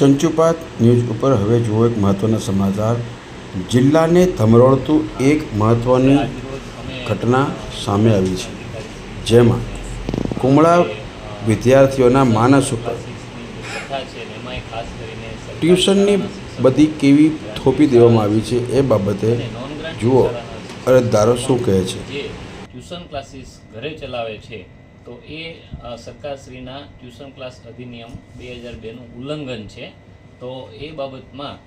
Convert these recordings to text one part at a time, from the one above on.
ચંચુપાત news ઉપર હવે જુઓ એક મહત્ત્વના સમાચાર. જિલ્લાને ધમરોળતું એક મહત્ત્વની ઘટના સામે આવી છે. જેમાં કુમળા વિદ્યાર્થીઓના માનસ ઉપર ટ્યુશનની બધી કેવી થોપી દેવામાં આવી છે એ બાબતે જુઓ અરજદારો શું કહે છે. ટ્યુશન ક્લાસીસ ઘરે ચલાવે છે. તો એ સરકારશ્રીના ટ્યુશન ક્લાસ અધિનિયમ બે હજાર બેનું ઉલ્લંઘન છે. તો એ બાબતમાં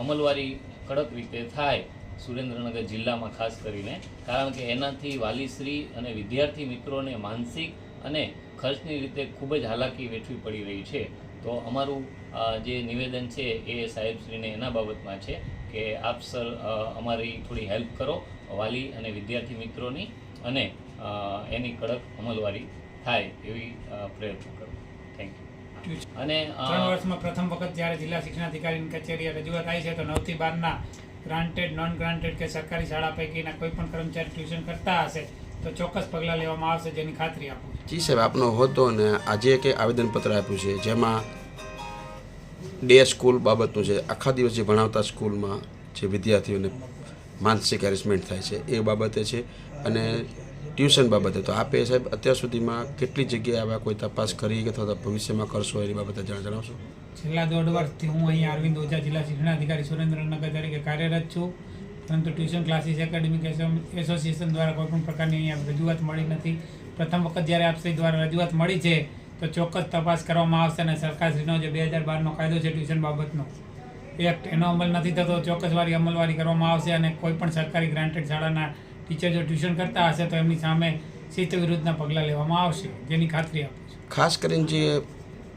અમલવારી કડક રીતે થાય સુરેન્દ્રનગર જિલ્લામાં ખાસ કરીને, કારણ કે એનાથી વાલીશ્રી અને વિદ્યાર્થી મિત્રોને માનસિક અને ખર્ચની રીતે ખૂબ જ હાલાકી વેઠવી પડી રહી છે. તો અમારું જે નિવેદન છે એ સાહેબશ્રીને એના બાબતમાં છે કે આપ સર અમારી થોડી હેલ્પ કરો વાલી અને વિદ્યાર્થી મિત્રોની અને એની કડક અમલવારી થાય એવી પ્રયત્ન કરો. થેન્ક યુ અને ત્રણ વર્ષમાં પ્રથમ વખત જ્યારે જિલ્લા શિક્ષણાધિકારીની કચેરીએ રજૂઆત આવી છે તો નવથી બારના ગ્રાન્ટેડ નોન ગ્રાન્ટેડ કે સરકારી શાળા પૈકીના કોઈ પણ કર્મચારી ટ્યુશન કરતા હશે તો ચોક્કસ પગલાં લેવામાં આવશે જેની ખાતરી આપું જી સાહેબ આપનો હોદ્દો અને આજે એક આવેદનપત્ર આપ્યું છે જેમાં ડે સ્કૂલ બાબતનું છે. આખા દિવસ જે ભણાવતા સ્કૂલમાં જે વિદ્યાર્થીઓને માનસિક હેરેસમેન્ટ થાય છે એ બાબતે છે. અને ટ્યુશન બાબતે. તો આપે સાહેબ, અત્યાર સુધીમાં કેટલી જગ્યાએ આવા કોઈ તપાસ કરી કે અથવા ભવિષ્યમાં કરશો એની બાબતે જણા જણાવશો? છેલ્લા દોઢ વર્ષથી હું અહીં અરવિંદ ઓઝા જિલ્લા શિક્ષણાધિકારી સુરેન્દ્રનગર તરીકે કાર્યરત છું. પરંતુ ટ્યુશન ક્લાસીસ એકેડેમિક એસોસિએશન દ્વારા કોઈ પણ પ્રકારની અહીંયા રજૂઆત મળી નથી. પ્રથમ વખત જ્યારે આપશ્રી દ્વારા રજૂઆત મળી છે, તો ચોક્કસ તપાસ કરવામાં આવશે અને સરકારશ્રીનો જે બે હજાર બારનો કાયદો છે ટ્યુશન બાબતનો એક્ટ એનો અમલ નથી થતો. ચોક્કસવારી અમલવારી કરવામાં આવશે અને કોઈપણ સરકારી ગ્રાન્ટેડ શાળાના ટીચર જો ટ્યુશન કરતા હશે તો એમની સામે શિસ્ત વિરુદ્ધના પગલાં લેવામાં આવશે જેની ખાતરી આપું છું. ખાસ કરીને જે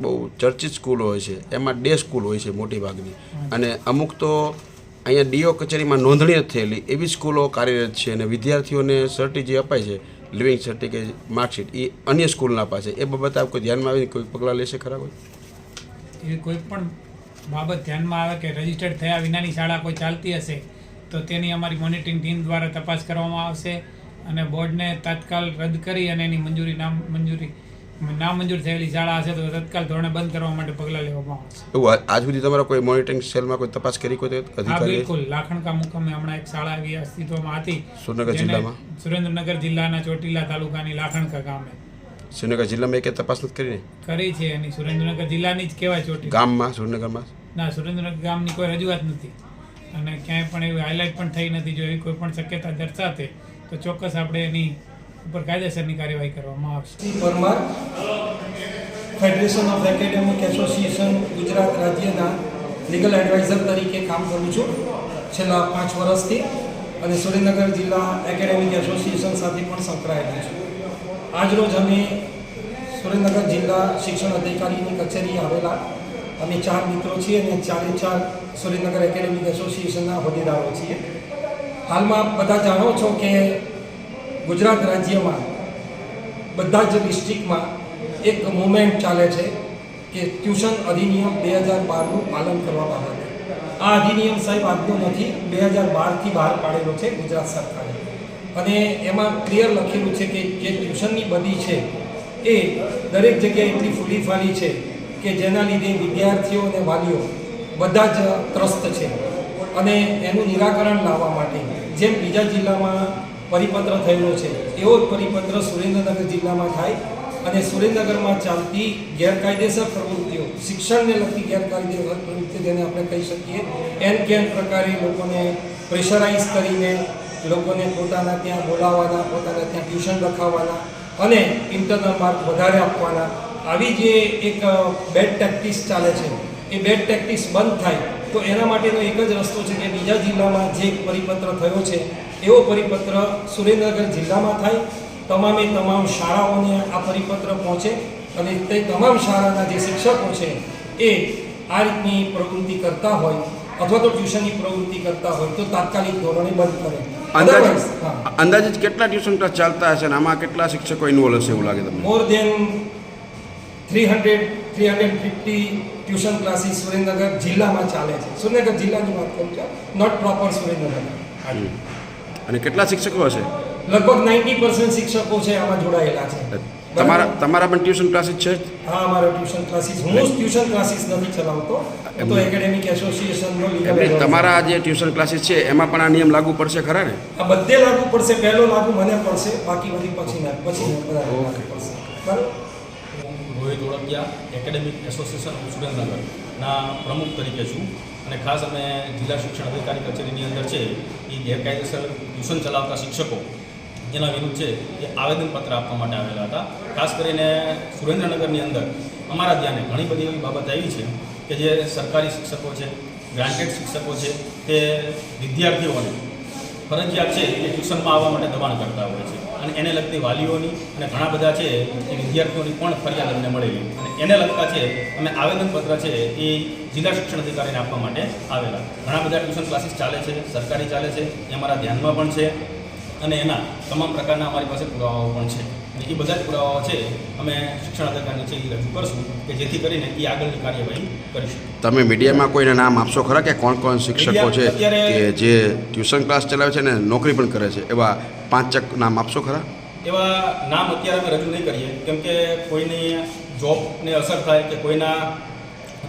બહુ ચર્ચિત સ્કૂલો હોય છે એમાં ડે સ્કૂલ હોય છે મોટી ભાગની. અને અમુક તો અહીંયા ડીઓ કચેરીમાં નોંધણી જ થયેલી એવી સ્કૂલો કાર્યરત છે અને વિદ્યાર્થીઓને સર્ટી જે અપાય છે લિવિંગ સર્ટિફિકેટ માર્કશીટ એ અન્ય સ્કૂલના પાસે. એ બાબતે આપ કોઈ ધ્યાનમાં આવીને કોઈ પગલાં લેશે ખરા કોઈ? કોઈ પણ બાબત ધ્યાનમાં આવે કે રજીસ્ટર્ડ થયા વિનાની શાળા કોઈ ચાલતી હશે તો તેની અમારી મોનિટરિંગ ટીમ દ્વારા તપાસ કરવામાં આવશે અને બોર્ડને તાત્કાલ રદ કરી અને એની મંજૂરી નામ મંજૂરી નામંજૂર થયેલી શાળા હશે તો તત્કાલ ધોરણે બંધ કરવા માટે પગલાં લેવામાં આવશે. એવું આજ સુધી તમારા કોઈ મોનિટરિંગ સેલમાં કોઈ તપાસ કરી કોઈ હા બિલકુલ. લાખણકા મુકામે હમણાં એક શાળા એવી અસ્તિત્વમાં હતી. સુરેન્દ્રનગર જિલ્લામાં? સુરેન્દ્રનગર જિલ્લાના ચોટીલા તાલુકાની લાખણકા ગામે. સુરેન્દ્રનગર જિલ્લામાં એક તપાસ નથી કરીને કરી છે એની. સુરેન્દ્રનગર જિલ્લાની જ કહેવાય ચોટી ગામમાં સુરેન્દ્રનગરમાં? ના સુરેન્દ્રનગર ગામની કોઈ રજૂઆત નથી. અને ક્યાંય પણ એવી હાઇલાઇટ પણ થઈ નથી જો એવી કોઈ પણ શક્યતા દર્શાતે તો ચોક્કસ આપણે એની ઉપર કાયદેસરની કાર્યવાહી કરવામાં આવશે. Parmar federation of academic association Gujarat રાજ્યના લીગલ એડવાઇઝર તરીકે કામ કરું છું. છેલ્લા પાંચ વર્ષથી અને સુરેન્દ્રનગર જિલ્લા એકેડેમિક એસોસિએશન સાથે પણ સંકળાયેલું છું. આજરોજ અમે સુરેન્દ્રનગર જિલ્લા શિક્ષણ અધિકારીની કચેરી આવેલા અમે ચાર મિત્રો છીએ અને ચારે ચાર સુરેન્દ્રનગર એકેડેમિક એસોસિએશનના હોદ્દેદારો છીએ. હાલમાં બધા જાણો છો કે ગુજરાત રાજ્યમાં બધા જ ડિસ્ટ્રિક્ટમાં એક મુવમેન્ટ ચાલે છે કે ટ્યુશન અધિનિયમ બે હજાર બારનું પાલન કરવા બાબતે. આ અધિનિયમ સાહેબ આજનો નથી, બે હજાર બારથી બહાર પાડેલો છે ગુજરાત સરકારે. અને એમાં ક્લિયર લખેલું છે કે જે ટ્યુશનની બધી છે એ દરેક જગ્યાએ એટલી ફૂલી ફાલી છે કે જેના લીધે વિદ્યાર્થીઓ અને વાલીઓ બધા જ ત્રસ્ત છે અને એનું નિરાકરણ લાવવા માટે જેમ બીજા જિલ્લામાં પરિપત્ર થયેલો છે, એવો જ પરિપત્ર સુરેન્દ્રનગર જિલ્લામાં થાય અને સુરેન્દ્રનગરમાં ચાલતી ગેરકાયદેસર પ્રવૃત્તિઓ, શિક્ષણને લગતી ગેરકાયદેસર પ્રવૃત્તિ જેને આપણે કહી શકીએ, એન કેન પ્રકારે લોકોને પ્રેશરાઇઝ કરીને લોકોને પોતાના ત્યાં બોલાવવાના, પોતાના ત્યાં ટ્યુશન રખાવવાના અને ઇન્ટરનલ માર્ક વધારે આપવાના આવી જે એક બેડ પ્રેક્ટિસ ચાલે છે એ બેડ પ્રેક્ટિસ બંધ થાય તો એના માટેનો એક જ રસ્તો છે કે બીજા જિલ્લામાં જે પરિપત્ર થયો છે એવો પરિપત્ર સુરેન્દ્રનગર જિલ્લામાં થાય તમામે તમામ શાળાઓને આ પરિપત્ર પહોંચે અને તે તમામ શાળાના જે શિક્ષકો છે એ આ રીતની પ્રવૃત્તિ કરતા હોય અથવા તો ટ્યુશનની પ્રવૃત્તિ કરતા હોય તો તાત્કાલિક ધોરણે બંધ કરે. અંદાજે કેટલા ટ્યુશન ક્લાસ ચાલતા હશે અને આમાં કેટલા શિક્ષકો ઇન્વોલ્વ હશે એવું લાગે તમને? More than three hundred three hundred fifty tuition classes Surendranagar જિલ્લામાં ચાલે છે. સુરેન્દ્રનગર જિલ્લાની વાત કરું છું નોટ પ્રોપર સુરેન્દ્રનગર. અને કેટલા શિક્ષકો હશે? લગભગ નાઇન્ટી પર્સન્ટ શિક્ષકો છે આમાં જોડાયેલા છે. તમારા તમારા પણ ટ્યુશન ક્લાસીસ છે હા અમારા ટ્યુશન ક્લાસીસ. હું ટ્યુશન ક્લાસીસ નથી ચલાવતો તો એકેડેમિક એસોસિએશનનો લીગલ તમારા જે ટ્યુશન ક્લાસીસ છે એમાં પણ આ નિયમ લાગુ પડશે ખરા ને? આ બધે લાગુ પડશે પહેલો લાગુ મને પડશે બાકી બધી પછી ના પછી પડશે. બરાબર? રોહિત એકેડેમિક એસોસિએશન ઓફ સુરેન્દ્રનગરના પ્રમુખ તરીકે છું. અને ખાસ અમે જિલ્લા શિક્ષણ અધિકારી કચેરીની અંદર છે એ ગેરકાયદેસર ટ્યુશન ચલાવતા શિક્ષકો, એના વિરુદ્ધ છે, એ આવેદનપત્ર આપવા માટે આવેલા હતા. ખાસ કરીને સુરેન્દ્રનગરની અંદર અમારા ધ્યાને ઘણી બધી એવી બાબત આવી છે કે જે સરકારી શિક્ષકો છે, ગ્રાન્ટેડ શિક્ષકો છે, તે વિદ્યાર્થીઓને ફરજિયાત છે એ ટ્યુશનમાં આવવા માટે દબાણ કરતા હોય છે. અને એને લગતી વાલીઓની અને ઘણા બધા છે એ વિદ્યાર્થીઓની પણ ફરિયાદ અમને મળેલી. અને એને લગતા છે અમે આવેદનપત્ર છે એ જિલ્લા શિક્ષણ અધિકારીને આપવા માટે આવેલા. ઘણા બધા ટ્યુશન ક્લાસીસ ચાલે છે, સરકારી ચાલે છે, એ અમારા ધ્યાનમાં પણ છે અને એના તમામ પ્રકારના અમારી પાસે પુરાવાઓ પણ છે. એ બધા જ પુરાવાઓ છે અમે શિક્ષણ અધિકારીને છે એ રજૂ કરશું કે જેથી કરીને એ આગળની કાર્યવાહી કરીશું તમે મીડિયામાં કોઈને નામ આપશો ખરા કે કોણ કોણ શિક્ષકો છે કે જે ટ્યુશન ક્લાસ ચલાવે છે ને નોકરી પણ કરે છે એવા પાંચક નામ આપશો ખરા? એવા નામ અત્યારે અમે રજૂ નહીં કરીએ કેમ કે કોઈની જોબને અસર થાય કે કોઈના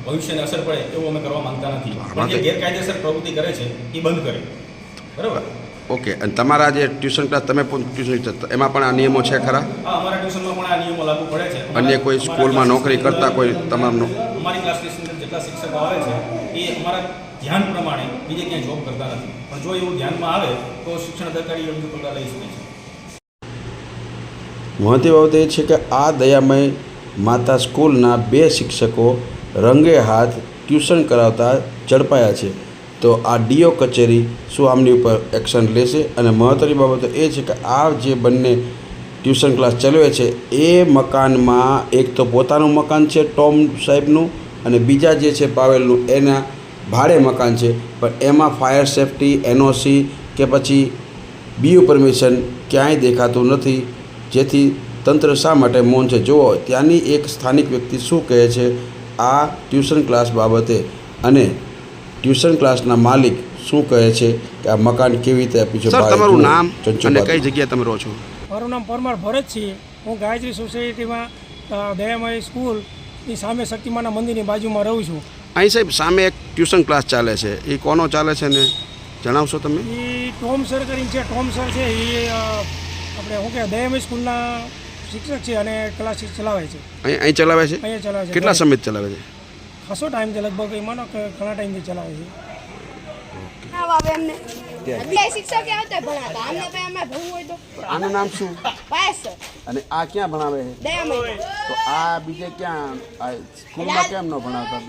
ભવિષ્યને અસર પડે એવું અમે કરવા માંગતા નથી. જે ગેરકાયદેસર પ્રવૃત્તિ કરે છે એ બંધ કરે. બરાબર? ઓકે અને તમારા જે ટ્યુશન ક્લાસ તમે પણ ટ્યુશન એમાં પણ આ નિયમો છે ખરા? અમારા ટ્યુશનમાં પણ આ નિયમો લાગુ પડે છે. અન્ય કોઈ સ્કૂલમાં નોકરી કરતા કોઈ અંદર- તમામનો? અમારી ક્લાસની અંદર જેટલા શિક્ષકો આવે છે એ અમારા ધ્યાન પ્રમાણે બીજે ક્યાંય જોબ કરતા નથી. પણ જો એવું ધ્યાનમાં આવે તો શિક્ષણ અધિકારી યોગ્ય પગલાં લઈ શકે છે. મહત્વ બાબત એ છે કે આ દયામય માતા સ્કૂલના બે શિક્ષકો રંગે હાથ ટ્યુશન કરાવતા ઝડપાયા છે. તો આ ડીઓ કચેરી શું આમની ઉપર એક્શન લેશે? અને મહત્વની બાબત એ છે કે આ જે બંને ટ્યુશન ક્લાસ ચલાવે છે, એ મકાનમાં એક તો પોતાનું મકાન છે ટોમ સાહેબનું અને બીજા જે છે પાવેલનું, એના ભાડે મકાન છે. પણ એમાં ફાયર સેફટી એનઓસી કે પછી બીયુ પરમિશન ક્યાંય દેખાતું નથી. જેથી તંત્ર શા માટે મૌન છે? જુઓ, ત્યાંની એક સ્થાનિક વ્યક્તિ શું કહે છે? આ ટ્યુશન ક્લાસ બાબતે. અને ટ્યુશન ક્લાસના માલિક શું કહે છે કે આ મકાન કેવી રીતે આપ્યું છે સર તમારું નામ અને. કઈ જગ્યાએ તમે રહો છો? મારું નામ પરમાર ભરત છે. હું ગાયત્રી સોસાયટીમાં દયામય દયામય સ્કૂલની સામે શક્તિમાના મંદિરની બાજુમાં રહું છું. અહીં સાહેબ સામે એક ટ્યુશન ક્લાસ ચાલે છે. એ કોનો ચાલે છે ને? જણાવશો તમે? એ ટોમ સર કરીને છે. ટોમ સર છે. એ આપણે શું કે દયામય સ્કૂલના શિક્ષક છે અને ક્લાસીસ ચલાવે છે. અહીં અહીં ચલાવે છે? અહીંયા ચલાવે છે. કેટલા સમયથી ચલાવે છે? ખાસો ટાઈમ છે લગભગ એ માનો કે ઘણા ટાઈમથી ચલાવે છે. આનું નામ શું? પાસ અને આ ક્યાં ભણાવે છે? તો આ બીજે ક્યાં સ્કૂલમાં કેમ ન ભણાવતા?